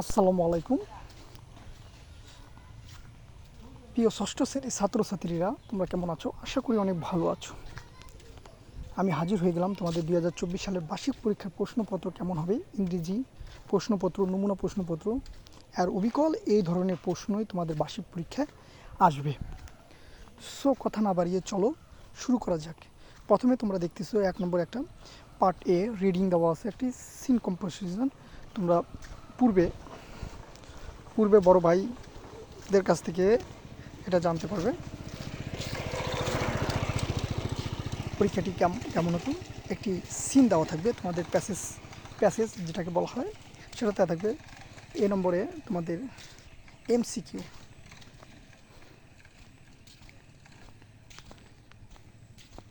আসসালামু আলাইকুম। প্রিয় ষষ্ঠ শ্রেণির ছাত্রছাত্রীরা, তোমরা কেমন আছো? আশা করি অনেক ভালো আছো। আমি হাজির হয়ে গেলাম তোমাদের দুই হাজার চব্বিশ সালের বার্ষিক পরীক্ষার প্রশ্নপত্র কেমন হবে? ইংরেজি প্রশ্নপত্র, নমুনা প্রশ্নপত্র। আর অবিকল এই ধরনের প্রশ্নই তোমাদের বার্ষিক পরীক্ষায় আসবে। সো, কথা না বাড়িয়ে চলো, শুরু করা যাক। প্রথমে তোমরা দেখতেছো এক নম্বর একটা পার্ট এ রিডিং দেওয়া আছে, একটি সিন কম্পোজিশন। তোমরা পূর্বে পূর্বে বড় ভাইদের কাছ থেকে এটা জানতে পারবে। পরীক্ষাটি কেমন হতো একটি সিন দেওয়া থাকবে তোমাদের প্যাসেজ প্যাসেজ যেটাকে বলা হয় সেটাতে থাকবে এ নম্বরে তোমাদের এমসিকিউ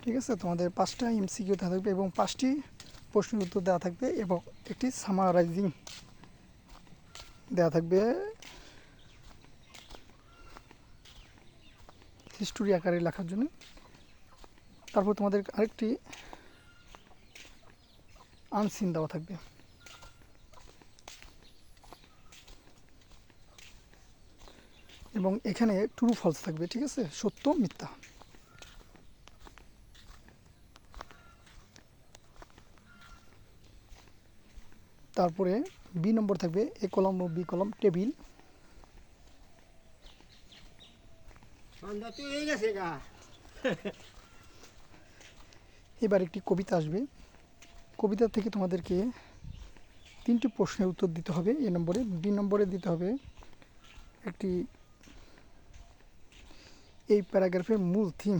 ঠিক আছে, তোমাদের পাঁচটা এমসিকিউ দেওয়া থাকবে এবং পাঁচটি প্রশ্নের উত্তর দেওয়া থাকবে এবং একটি সামারাইজিং দেওয়া থাকবে হিস্টোরি আকারে লেখার জন্য। তারপর তোমাদের আরেকটি আনসিন দেওয়া থাকবে। এবং এখানে ট্রু ফলস থাকবে, ঠিক আছে? সত্য, মিথ্যা। তারপরে বি নম্বর থাকবে এ কলম ও বি কলম টেবিল এবার একটি কবিতা আসবে। কবিতা থেকে তোমাদেরকে তিনটি প্রশ্নের উত্তর দিতে হবে এ নম্বরে। বি নম্বরে দিতে হবে একটি এই প্যারাগ্রাফের মূল থিম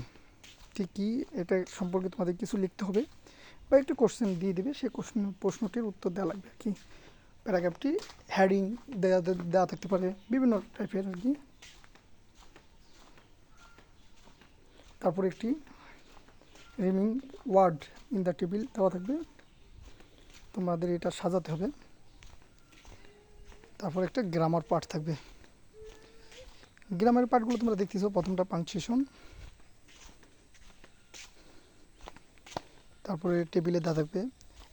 ঠিক কী? এটা সম্পর্কে তোমাদের কিছু লিখতে হবে। বা একটি কোশ্চেন দিয়ে দেবে সেই কোশ্চেন প্রশ্নটির উত্তর দেওয়া লাগবে আর কি। প্যারাগ্রাফটি হ্যাডিং দেওয়া দেওয়া থাকতে পারে, বিভিন্ন টাইপের আর কি। তারপর একটি rhyming word in the table দেওয়া থাকবে। তোমাদের এটা সাজাতে হবে। তারপর একটা গ্রামার পার্ট থাকবে। গ্রামের পার্টগুলো তোমরা দেখতেছো, প্রথমটা পাংচুয়েশন তারপরে টেবিলে দেওয়া থাকবে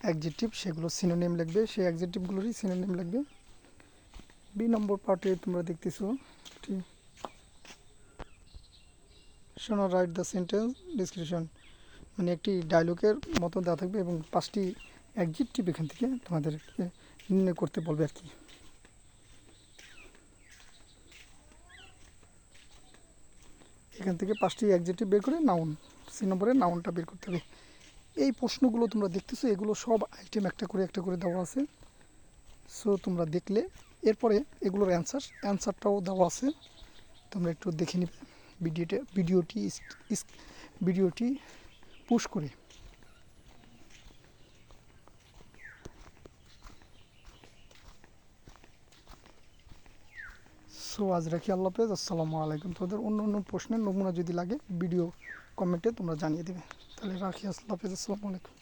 অ্যাকজেটিভ সেগুলো সিনোনিম লিখবে সেই অ্যাকজেটিভগুলোরই সিনোনিম লাগবে। বি নম্বর পার্টে তোমরা দেখতেছো শোনো রাইট দ্য সেন্টেন্স ডিসক্রিপশন মানে একটি ডায়লগের মতো দেওয়া থাকবে এবং পাঁচটি অ্যাকজেক্টিভ এখান থেকে তোমাদেরকে নির্ণয় করতে বলবে আর কি। এখান থেকে পাঁচটি অ্যাকজেক্টিভ বের করে নাউন সি নম্বরে নাউনটা বের করতে হবে। এই প্রশ্নগুলো তোমরা দেখতেছো, এগুলো সব আইটেম একটা করে একটা করে দেওয়া আছে। সো তোমরা দেখলে, এরপরে এগুলোর অ্যান্সার অ্যান্সারটাও দেওয়া আছে। তোমরা একটু দেখে নিবে ভিডিওটা ভিডিওটি ভিডিওটি পুশ করে। সো আজ রাখি আল্লাহ পেজ আসসালামু আলাইকুম। তোমাদের অন্য অন্য প্রশ্নের নমুনা যদি লাগে ভিডিও কমেন্টে তোমরা জানিয়ে দেবে। তাহলে রাখি, আল্লাহ হাফেজ, আসসালামু আলাইকুম।